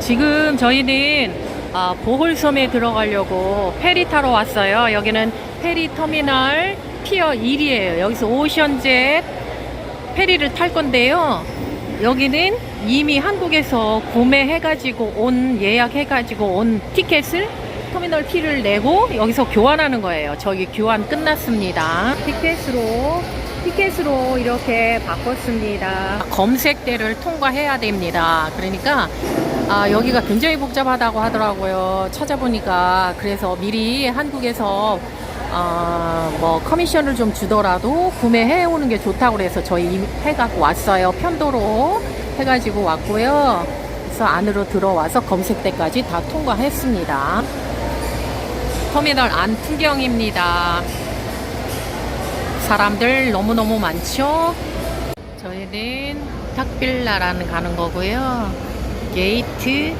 지금 저희는 아, 보홀섬에 들어가려고 페리 타러 왔어요. 여기는 페리 터미널 피어 1이에요. 여기서 오션젯 페리를 탈 건데요. 여기는 이미 한국에서 구매해가지고 온 예약해가지고 온 티켓을 터미널 T를 내고 여기서 교환하는 거예요. 저기 교환 끝났습니다. 티켓으로 티켓으로 이렇게 바꿨습니다. 검색대를 통과해야 됩니다. 그러니까 아, 여기가 굉장히 복잡하다고 하더라고요. 찾아보니까 그래서 미리 한국에서 아, 뭐 커미션을 좀 주더라도 구매해 오는 게 좋다고 그래서 저희 해갖고 왔어요. 편도로 해가지고 왔고요. 그래서 안으로 들어와서 검색대까지 다 통과했습니다. 터미널 안 풍경입니다. 사람들 너무너무 많죠? 저희는 탁빌라라는 가는 거고요. 게이트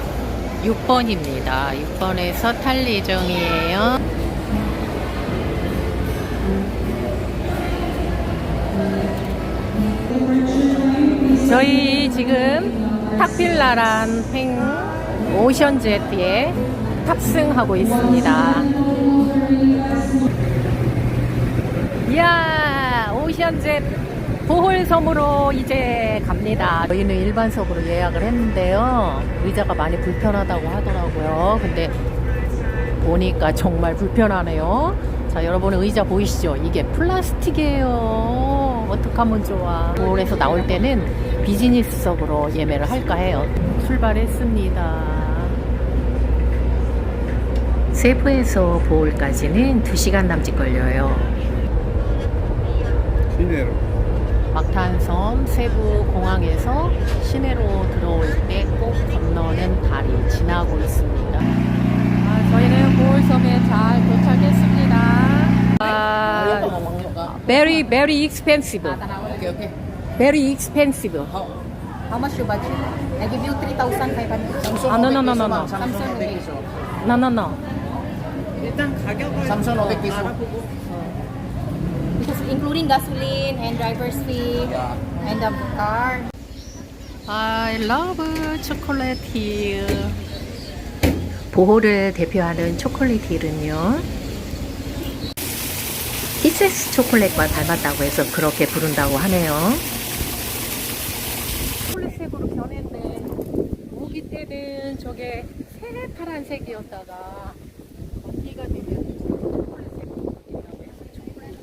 6번입니다. 6번에서 탈 예정이에요. 저희 지금 탁빌라란 행 오션제트에 탑승하고 있습니다. 이야, 오션젯 보홀섬으로 이제 갑니다. 저희는 일반석으로 예약을 했는데요. 의자가 많이 불편하다고 하더라고요. 근데 보니까 정말 불편하네요. 자, 여러분 의자 보이시죠? 이게 플라스틱이에요. 어떡하면 좋아. 보홀에서 나올 때는 비즈니스석으로 예매를 할까 해요. 출발했습니다. 세부에서 보홀까지는 2시간 남짓 걸려요. 시내로 막탄섬 세부 공항에서 시내로 들어올 때 꼭 건너는 다리 지나고 있습니다. 아, 저희는 보홀섬에 잘 도착했습니다. 아, very very expensive. Okay, okay. Very expensive. How much your budget? I give you 3,500. 삼성 아, no, no, no, 500 no, no. ma'am. 삼성 삼성 500 piso. No no no. 삼성 500 piso. Because including gasoline and driver's fee and the car. I love 초콜릿 보호를 대표하는 초콜릿 힐은요. 키세스 초콜릿과 닮았다고 해서 그렇게 부른다고 하네요. 초콜릿색으로 변했네. 우기 때는 저게 새파란색이었다가 건기가 되면 초콜릿색으로 바뀐다고 해서 초콜릿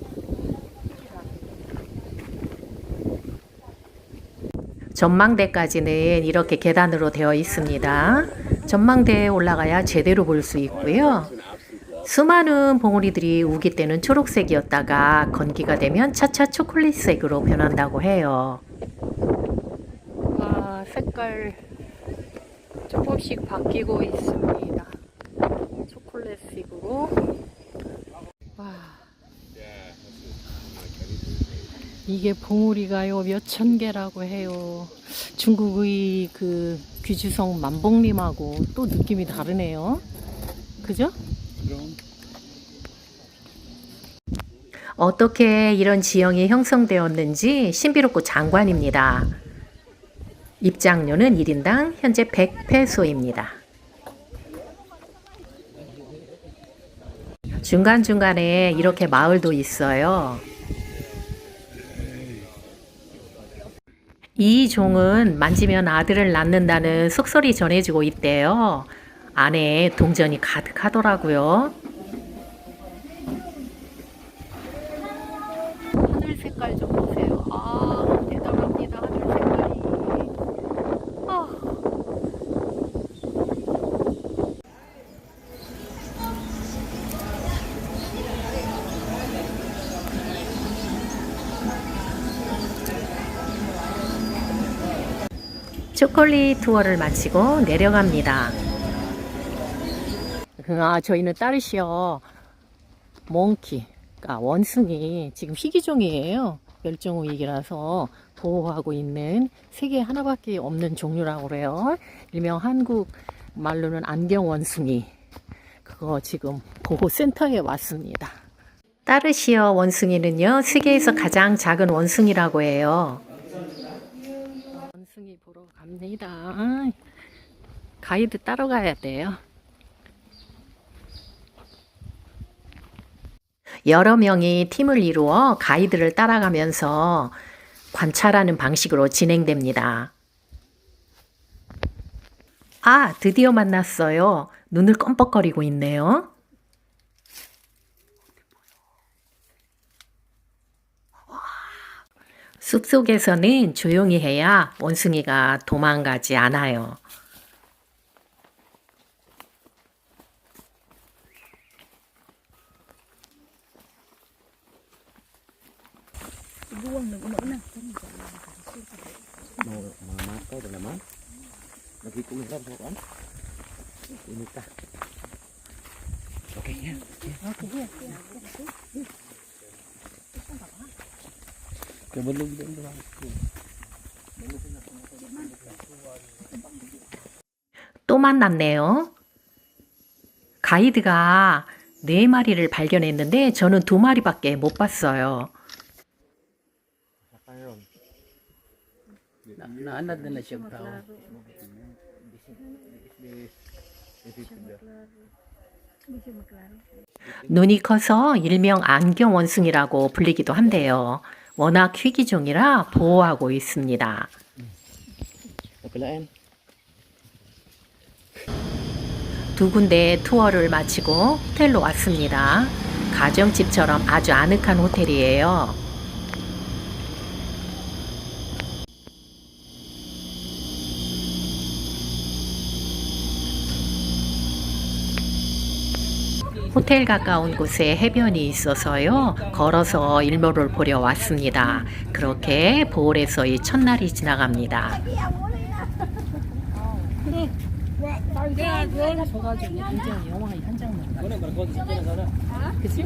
전망대까지는 이렇게 계단으로 되어 있습니다. 전망대에 올라가야 제대로 볼 수 있고요. 수많은 봉우리들이 우기 때는 초록색이었다가 건기가 되면 차차 초콜릿색으로 변한다고 해요. 아, 색깔 조금씩 바뀌고 있습니다. 초콜릿색으로. 이게 봉우리가요 몇천 개라고 해요. 중국의 그 귀주성 만봉림하고 또 느낌이 다르네요. 그죠? 어떻게 이런 지형이 형성되었는지 신비롭고 장관입니다. 입장료는 1인당 현재 100페소입니다. 중간중간에 이렇게 마을도 있어요. 이 종은 만지면 아들을 낳는다는 속설이 전해지고 있대요. 안에 동전이 가득하더라고요. 초콜릿 투어를 마치고 내려갑니다. 아, 저희는 따르시어 몽키, 그러니까 원숭이 지금 희귀종이에요. 멸종위기라서 보호하고 있는 세계 하나밖에 없는 종류라고 그래요. 일명 한국 말로는 안경 원숭이. 그거 지금 보호센터에 왔습니다. 따르시어 원숭이는요, 세계에서 가장 작은 원숭이라고 해요. 원숭이 보러 갑니다. 가이드 따라가야 돼요. 여러 명이 팀을 이루어 가이드를 따라가면서 관찰하는 방식으로 진행됩니다. 아, 드디어 만났어요. 눈을 껌뻑거리고 있네요. 숲속에서는 조용히 해야 원숭이가 도망가지 않아요. Ini. Sebelum dia berlaku. 또 만났네요. 가이드가 네 마리를 발견했는데 저는 두 마리밖에 못 봤어요. Naanad na na siya tao. 눈이 커서 일명 안경 원숭이라고 불리기도 한데요. 워낙 희귀종이라 보호하고 있습니다. Em. 두 군데 투어를 마치고 호텔로 왔습니다. 가정집처럼 아주 아늑한 호텔이에요. 호텔 가까운 곳에 해변이 있어서요. 걸어서 일몰을 보려 왔습니다. 그렇게 보홀에서의 첫날이 지나갑니다. 저가지고 굉장히 영화 한 장만. 그치?